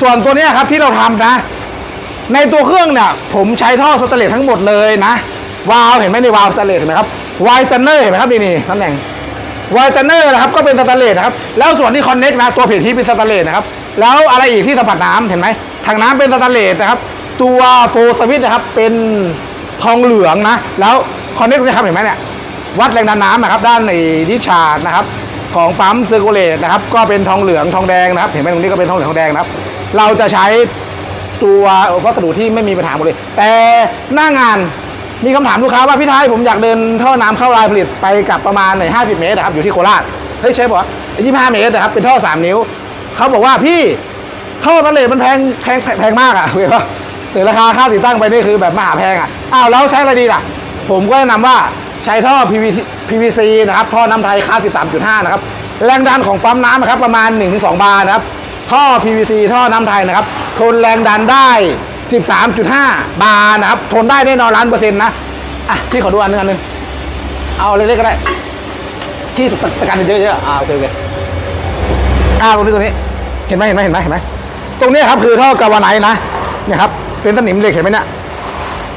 ส่วนตัวเนี้ยครับที่เราทำนะ ในตัวเครื่องเนี่ยผมใช้ท่อสแตเลสทั้งหมดเลยนะวาลเห็นไหมในวาลสแตเลสเห็นไหมครับไวเทนเนอร์เห็นไหมครับนี่นี่ตำแหน่งไวเทนเนอร์นะครับก็เป็นสแตเลสนะครับแล้วส่วนที่คอนเน็กนะตัวเพจที่เป็นสแตเลสนะครับแล้วอะไรอีกที่สัมผัสน้ำเห็นไหมทางน้ำเป็นสแตเลสนะครับตัวโฟสวิตนะครับเป็นทองเหลืองนะ แล้วคอนเน็กนะครับเห็นไหมเนี่ยวัดแรงดันน้ำนะครับด้านในดิชาร์นะครับของปั๊มเซอร์โกเลตนะครับก็เป็นทองเหลืองทองแดงนะครับ เห็นไหมตรงนี้ก็เป็นทองเหลืองทองแดงนะครับ เราจะใช้ตัววัสดุที่ไม่มีปัญหาหมดเลย แต่หน้างานมีคำถามลูกค้าว่าพี่ท้ายผมอยากเดินท่อน้ำเข้ารายผลิตไปกลับประมาณใน50เมตรนะครับอยู่ที่โคราชเฮ้ยเชฟบอกว่า25เมตรนะครับเป็นท่อ3นิ้วเขาบอกว่าพี่ท่อทะเลมันแพงแพงแพงมากอะเห็นปะเสียราคาค่าติดตั้งไปนี่คือแบบมหาแพงอะอ้าวแล้วใช้อะไรดีล่ะ ผมก็แนะนำว่าใช้ท่อ PVC PVC นะครับท่อน้ำไทยค่า 13.5 นะครับ แรงดันของปั๊มน้ำนะครับประมาณ 1-2 บาร์นะครับ ท่อ PVC ท่อน้ำไทยนะครับ ทนแรงดันได้ 13.5 บาร์นะครับ ทนได้แน่นอนล้านเปอร์เซ็นต์นะ อะพี่ขอดูอันนึงอันนึง เอาเล็กๆก็ได้ ที่ตะการเยอะๆอ่าโอเคโอเคอ่าตรงนี้ตรงนี้ เห็นไหมเห็นไหมเห็นไหมเห็นไหม ตรงนี้ครับคือท่อกาวาไนนะ เนี่ยครับ เป็นสนิมเหล็กเห็นไหมเนี่ย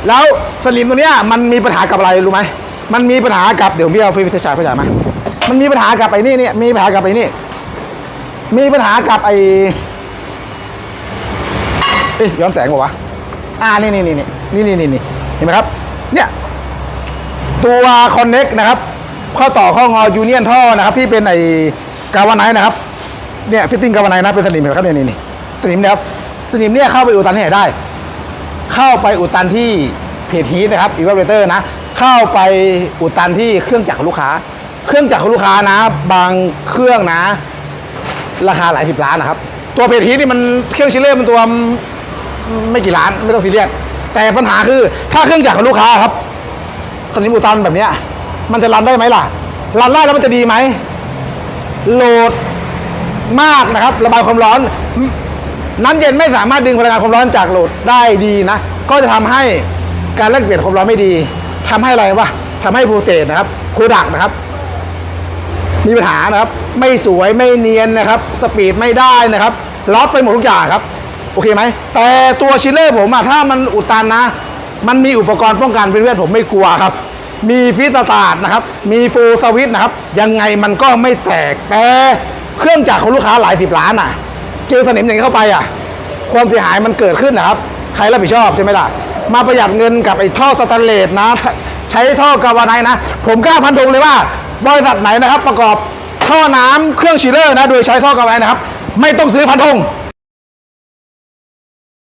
แล้วสนิมตัวเนี้ยมันมีปัญหากับอะไรรู้ไหม มันมีปัญหากับเดี๋ยวพี่เอาฟิล์มฉายไปฉายมามันมีปัญหากับไอ้นี่เนี่ย มีปัญหากับไอ้นี่ มีปัญหากับไอ้เอ้ยย้อนแสงบอกวะ อ่า นี่นี่นี่นี่นี่นี่นี่เห็นไหมครับ เนี่ย ตัวคอนเน็กนะครับ ข้อต่อข้องอยูเนียนท่อนะครับ ที่เป็นไอ้กาวาไนนะครับ เนี่ยฟิตติ้งกาวาไนนะเป็นสนิมเห็นไหมครับเนี่ยนี่นี่สนิมนี่ยครับ สนิมเนี่ยเข้าไปอุดตันที่ไหนได้ เข้าไปอุดตันที่เพจฮีทนะครับอีเวอร์เรเตอร์นะ เข้าไปอุดตันที่เครื่องจักรของลูกค้า เครื่องจักรของลูกค้านะ บางเครื่องนะ ราคาหลายสิบล้านนะครับ ตัวเพจฮีทนี่มันเครื่องชิลเลอร์มันตัวไม่กี่ล้านไม่ต้องซีเรียสแต่ปัญหาคือถ้าเครื่องจักรของลูกค้าครับสนิมอุตันแบบเนี้ยมันจะรันได้ไหมล่ะ รันได้แล้วมันจะดีไหมโหลดมากนะครับ ระบายความร้อน น้ำเย็นไม่สามารถดึงพลังงานความร้อนจากโหลดได้ดีนะ ก็จะทำให้การแลกเปลี่ยนความร้อนไม่ดีทำให้อะไรวะทำให้โปรเซสนะครับโปรดักนะครับ มีปัญหานะครับ ไม่สวยไม่เนียนนะครับ สปีดไม่ได้นะครับล็อตไปหมดทุกอย่างครับ โอเคไหม แต่ตัวชิลเลอร์ผมอะถ้ามันอุดตันนะ มันมีอุปกรณ์ป้องกันเป็นเพื่อนผมไม่กลัวครับ มีฟิตสตาร์นะครับ มีฟูลสวิตนะครับ ยังไงมันก็ไม่แตก แต่เครื่องจักรของลูกค้าหลายสิบล้านอะ เจอสนิมอย่างนี้เข้าไปอะ ความเสียหายมันเกิดขึ้นนะครับ ใครรับผิดชอบใช่ไหมล่ะ มาประหยัดเงินกับไอ้ท่อสแตนเลสนะ ใช้ท่อกาวานท์นะ ผมกล้าพันธงเลยว่า บริษัทไหนนะครับ ประกอบท่อน้ำเครื่องชีเลอร์นะ โดยใช้ท่อกาวาไนท์นะครับ ไม่ต้องซื้อพันธง